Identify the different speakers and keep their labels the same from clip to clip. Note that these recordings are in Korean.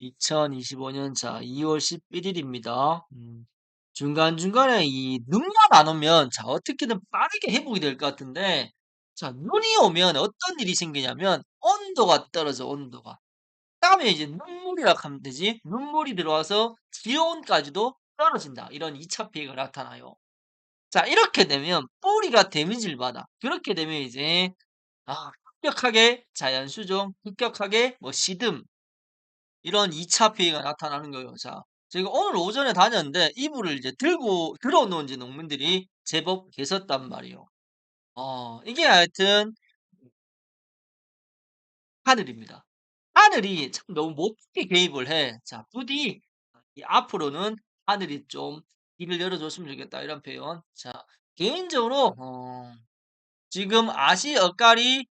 Speaker 1: 2025년 자 2월 11일입니다. 음, 중간중간에 이 눈만 안 오면 자 어떻게든 빠르게 회복이 될 것 같은데 자 눈이 오면 어떤 일이 생기냐면 온도가 떨어져 온도가. 그다음에 이제 눈물이라 하면 되지. 눈물이 들어와서 기온까지도 떨어진다. 이런 2차 피해가 나타나요. 자 이렇게 되면 뿌리가 데미지를 받아. 그렇게 되면 이제 아 급격하게 자연 수종, 급격하게 뭐 시듬 이런 2차 피해가 나타나는 거예요. 자, 제가 오늘 오전에 다녔는데 이불을 이제 들고 들어 놓은 이제 농민들이 제법 계셨단 말이에요. 어, 이게 하여튼 하늘입니다. 하늘이 참 너무 못되게 개입을 해. 자, 부디 이 앞으로는 하늘이 좀 길을 열어줬으면 좋겠다. 이런 표현. 자, 개인적으로 어, 지금 아시 엇갈이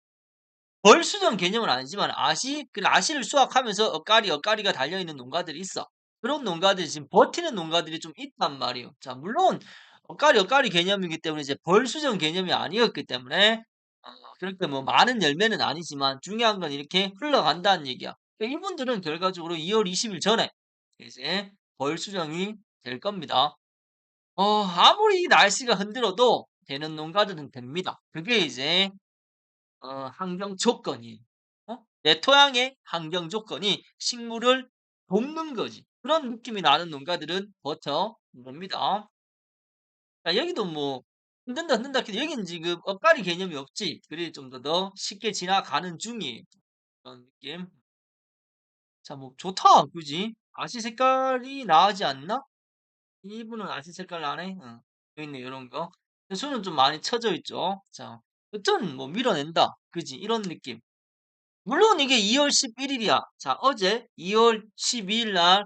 Speaker 1: 벌수정 개념은 아니지만 아시 그 아시를 수확하면서 엇갈이 엇갈이가 달려 있는 농가들이 있어. 그런 농가들이 지금 버티는 농가들이 좀 있단 말이에요. 자, 물론 엇갈이 엇갈이 개념이기 때문에 이제 벌수정 개념이 아니었기 때문에 어, 그렇게 뭐 많은 열매는 아니지만 중요한 건 이렇게 흘러간다는 얘기야. 그러니까 이분들은 결과적으로 2월 20일 전에 이제 벌수정이 될 겁니다. 어, 아무리 날씨가 흔들어도 되는 농가들은 됩니다. 그게 이제 어 환경 조건이 어? 내 토양의 환경 조건이 식물을 돕는 거지. 그런 느낌이 나는 농가들은 버텨냅니다. 자 여기도 뭐 힘든다 힘든다 해도 여기는 지금 엇갈이 개념이 없지. 그래 좀더 더 쉽게 지나가는 중이에요. 그런 느낌. 자 뭐 좋다. 그지? 아시 색깔이 나지 않나? 이분은 아시 색깔 나네. 어. 여기 있네 요런 거. 수는 좀 많이 쳐져 있죠. 자 여튼 뭐 밀어낸다. 그지? 이런 느낌. 물론 이게 2월 11일이야. 자, 어제 2월 12일 날,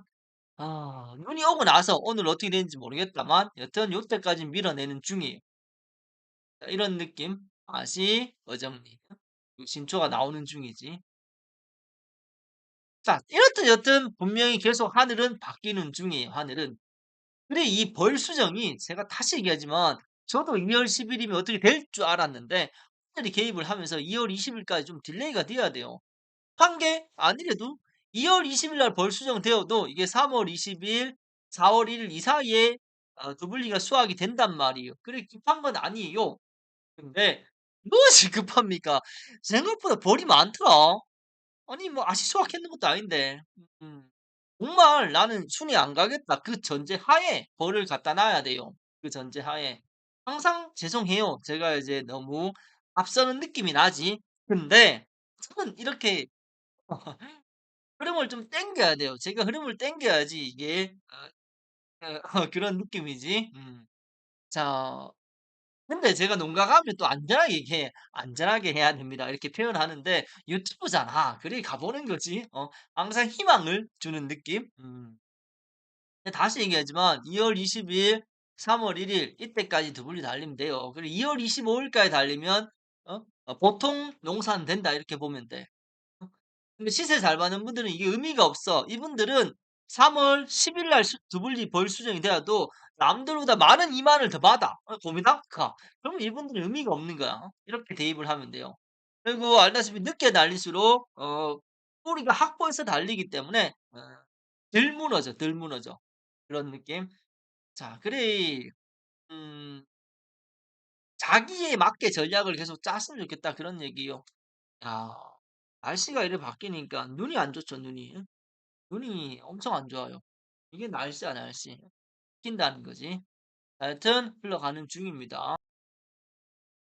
Speaker 1: 아, 눈이 오고 나서 오늘 어떻게 되는지 모르겠다만, 여튼 요때까지 밀어내는 중이에요. 자, 이런 느낌. 아시, 어정리. 신초가 나오는 중이지. 자, 이렇든 여튼 분명히 계속 하늘은 바뀌는 중이에요, 하늘은. 근데 이 벌 수정이 제가 다시 얘기하지만, 저도 2월 10일이면 어떻게 될 줄 알았는데, 하늘이 개입을 하면서 2월 20일까지 좀 딜레이가 돼야 돼요. 한게 아니래도 2월 20일 날 벌 수정되어도 이게 3월 20일, 4월 1일 이 사이에 어, 두블리가 수확이 된단 말이에요. 그래 급한 건 아니에요. 근데 무엇이 급합니까? 생각보다 벌이 많더라. 아니 뭐 아직 수확했는 것도 아닌데. 음. 정말 나는 순위 안 가겠다. 그 전제 하에 벌을 갖다 놔야 돼요. 그 전제 하에. 항상 죄송해요. 제가 이제 너무 앞서는 느낌이 나지. 근데 저는 이렇게 흐름을 좀 땡겨야 돼요. 제가 흐름을 땡겨야지 이게 어 어 그런 느낌이지. 음. 자 근데 제가 농가 가면 또 안전하게 이렇게 "안전하게 해야 됩니다." 이렇게 표현하는데 유튜브잖아. 그래 가 보는 거지. 어 항상 희망을 주는 느낌. 음. 다시 얘기하지만 2월 20일, 3월 1일 이때까지 두블리 달리면 돼요. 그리고 2월 25 일까지 달리면 어 어 '보통 농사는 된다.' 이렇게 보면 돼. 어 근데 시세 잘 받는 분들은 이게 의미가 없어. 이분들은 3월 10일 날수 두블리 벌 수정이 되어도 남들보다 많은 이만을 더 받아. 어 고민할까? 그러면 이분들은 의미가 없는 거야. 이렇게 대입을 하면 돼요. 그리고 알다시피 늦게 달릴수록 어 뿌리가 확보해서 달리기 때문에 어 덜 무너져, 덜 무너져. 그런 느낌. 자 그래 음 자기에 맞게 전략을 계속 짰으면 좋겠다 그런 얘기요. 야 날씨가 이래 바뀌니까 눈이 안 좋죠, 눈이. 눈이 엄청 안 좋아요. 이게 날씨야, 날씨. 바뀐다는 거지. 하여튼 흘러가는 중입니다.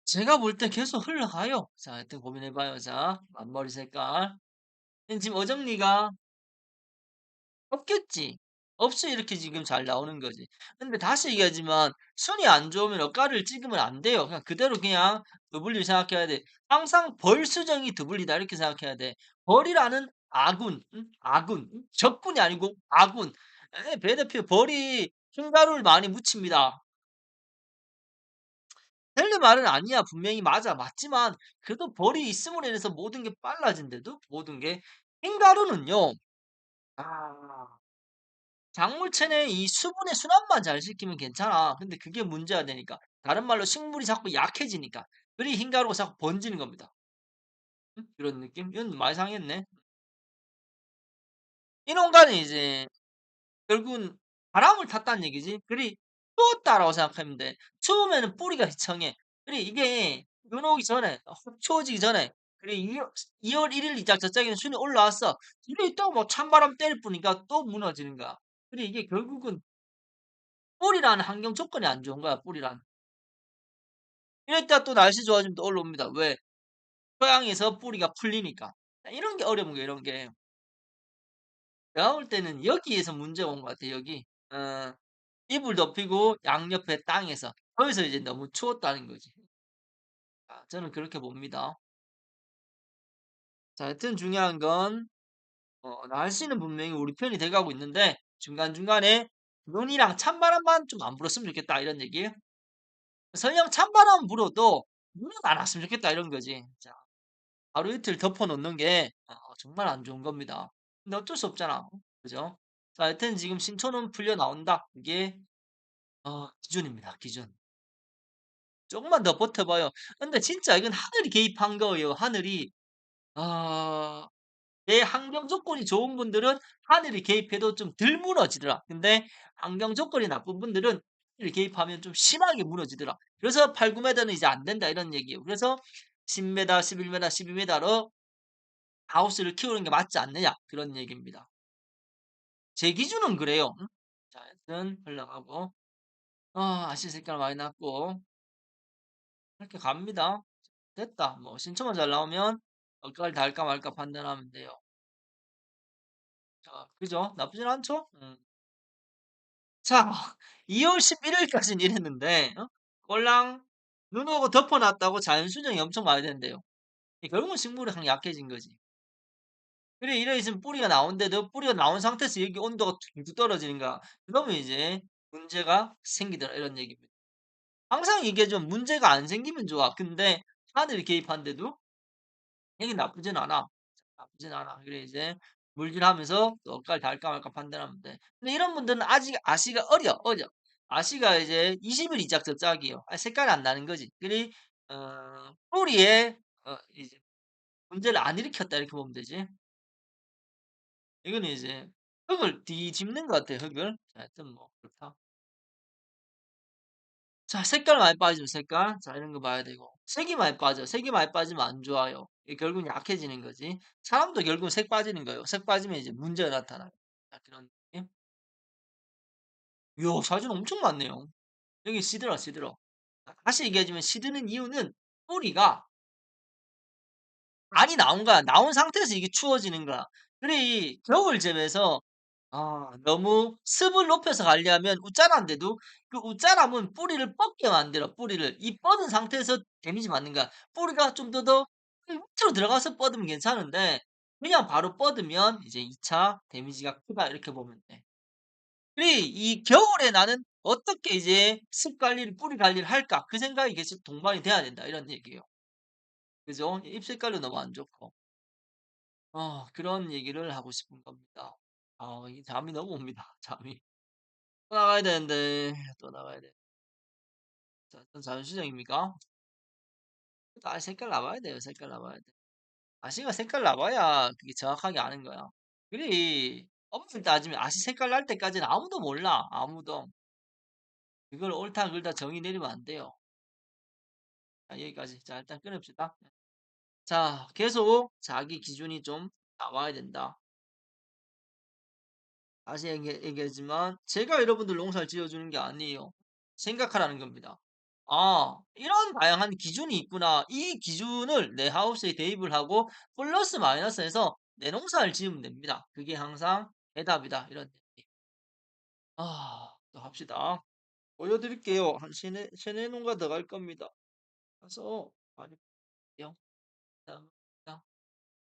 Speaker 1: 제가 볼 때 계속 흘러가요. 자, 하여튼 고민해 봐요. 자, 앞머리 색깔. 지금 어정리가 없겠지. 없이 이렇게 지금 잘 나오는 거지. 근데 다시 얘기하지만 순이 안 좋으면 엇가를 찍으면 안 돼요. 그냥 그대로 그냥 더블리 생각해야 돼. 항상 벌 수정이 더블리다 이렇게 생각해야 돼. 벌이라는 아군, 응? 아군, 응? 적군이 아니고 아군. 에, 배 대표 벌이 흰가루를 많이 묻힙니다. 헬리 말은 아니야. 분명히 맞아. 맞지만 그래도 벌이 있음으로 인해서 모든 게 빨라진대도 모든 게 흰가루는요. 아. 작물 체내에 이 수분의 순환만 잘 시키면 괜찮아. 근데 그게 문제가 되니까. 다른 말로 식물이 자꾸 약해지니까. 그리 흰가루가 자꾸 번지는 겁니다. 음? 그런 느낌? 이건 많이 상했네. 이 농가는 이제 결국은 바람을 탔다는 얘기지. 그리 추웠다라고 생각하면 돼. 추우면은 뿌리가 휘청해. 그리 이게 눈 오기 전에 어확 추워지기 전에 그리 2월 2월 1일 이작 저작에는 순이 올라왔어. 근데 또뭐 찬바람 때릴 뿌니까 또 무너지는 거야. 그리 이게 결국은 뿌리라는 환경 조건이 안 좋은 거야, 뿌리란. 이랬다가 또 날씨 좋아지면 또 올라옵니다. 왜? 토양에서 뿌리가 풀리니까. 이런 게 어려운 거예요, 이런 게. 내가 볼 때는 여기에서 문제가 온 것 같아, 여기. 어 이불 덮이고 양옆에 땅에서. 거기서 이제 너무 추웠다는 거지. 아 저는 그렇게 봅니다. 자 하여튼 중요한 건 어 날씨는 분명히 우리 편이 돼 가고 있는데 중간중간에 "눈이랑 찬바람만 좀 안 불었으면 좋겠다." 이런 얘기예요. 설령 찬바람은 불어도 눈은 안 왔으면 좋겠다 이런 거지. 자 하루 이틀 덮어 놓는 게어 정말 안 좋은 겁니다. 근데 어쩔 수 없잖아. 그죠? 자 하여튼 지금 "신초는 풀려 나온다." 이게 어 기준입니다, 기준. 조금만 더 버텨 봐요. 근데 진짜 이건 하늘이 개입한 거예요, 하늘이. 아 내 환경 조건이 좋은 분들은 하늘이 개입해도 좀 덜 무너지더라. 근데 환경 조건이 나쁜 분들은 하늘이 개입하면 좀 심하게 무너지더라. 그래서 "8-9 미터는 이제 안 된다." 이런 얘기예요. 그래서 "10 미터, 11 미터, 12 미터로 하우스를 키우는 게 맞지 않느냐." 그런 얘기입니다. 제 기준은 그래요. 음. 자 하여튼 흘러가고 아 아씨 색깔 많이 났고 이렇게 갑니다. 됐다. 뭐 신초만 잘 나오면 억깔 달까 말까 판단하면 돼요. 자 그죠? 나쁘진 않죠? 음. 자 2월 11 일까지는 이랬는데 어 꼴랑 눈 오고 덮어 놨다고 자연 수정이 엄청 많이 된대요. 이 결국은 식물이 그냥 약해진 거지. 그래 이래 있으면 뿌리가 나오는데도 뿌리가 나온 상태에서 여기 온도가 툭 떨어지는 거야. 그러면 이제 "문제가 생기더라." 이런 얘기입니다. 항상 얘기하지만 문제가 안 생기면 좋아. 근데 하늘이 개입한데도 이게 나쁘진 않아. 나쁘진 않아. 그래 이제 물질하면서 또 억깔 달까 말까 판단하면 돼. 근데 이런 분들은 아직 아씨가 어려, 어려. 아씨가 이제 20일 이작 저짝이요. 아 색깔이 안 나는 거지. 그리 어 뿌리에 어 이제 문제를 안 일으켰다 이렇게 보면 되지. 이거는 이제 흙을 뒤집는 것 같아요, 흙을. 자 하여튼 뭐 그렇다. 자 색깔 많이 빠지죠, 색깔. 자 이런 거 봐야 되고. 색이 많이 빠져. 색이 많이 빠지면 안 좋아요. 결국은 약해지는 거지. 사람도 결국은 색 빠지는 거예요. 색 빠지면 이제 문제가 나타나요. 자 그런 느낌. 이야 사진 엄청 많네요. 여기 시들어, 시들어. 아 다시 얘기하지만 시드는 이유는 뿌리가 많이 나온 거야. 나온 상태에서 이게 추워지는 거야. 그래 이 겨울 잼에서 아 너무 습을 높여서 관리하면 웃자란데도 그 웃자람은 뿌리를 뻗게 만들어 뿌리를. 이 뻗은 상태에서 데미지 받는 거야. 뿌리가 좀 더더그 밑으로 들어가서 뻗으면 괜찮은데 그냥 바로 뻗으면 이제 '2 차 데미지가 크다.' 이렇게 보면 돼. 그리 이 겨울에 나는 '어떻게 이제 습 관리를 뿌리 관리를 할까?' 그 생각이 계속 동반이 돼야 된다 이런 얘기예요. 그죠? 잎 색깔도 너무 안 좋고. 어 그런 얘기를 하고 싶은 겁니다. 아이 잠이 너무 옵니다, 잠이. 또 나가야 되는데 또 나가야 돼. 자또 자율주행입니까? 아 색깔 나와야 돼요. 색깔 나와야 돼. 아씨가 색깔 나와야 그게 정확하게 아는 거야. 그리 엄밀히 따지면 아씨 색깔 날 때까지는 아무도 몰라, 아무도. 그걸 옳다 그르다 정의 내리면 안 돼요. 자 여기까지. 자 일단 끊읍시다. 자 계속 자기 기준이 좀 나와야 된다. 다시 얘기 얘기하지만 제가 여러분들 농사를 지어 주는 게 아니에요. 생각하라는 겁니다. '아 이런 다양한 기준이 있구나. 이 기준을 내 하우스에 대입을 하고 플러스 마이너스해서 내 농사를 지으면 됩니다. 그게 항상 해답이다.' 이런 얘기. 아또 합시다. 보여 드릴게요. 한3-4 3-4 농가 더갈 겁니다. 가서 많이 볼게요. 다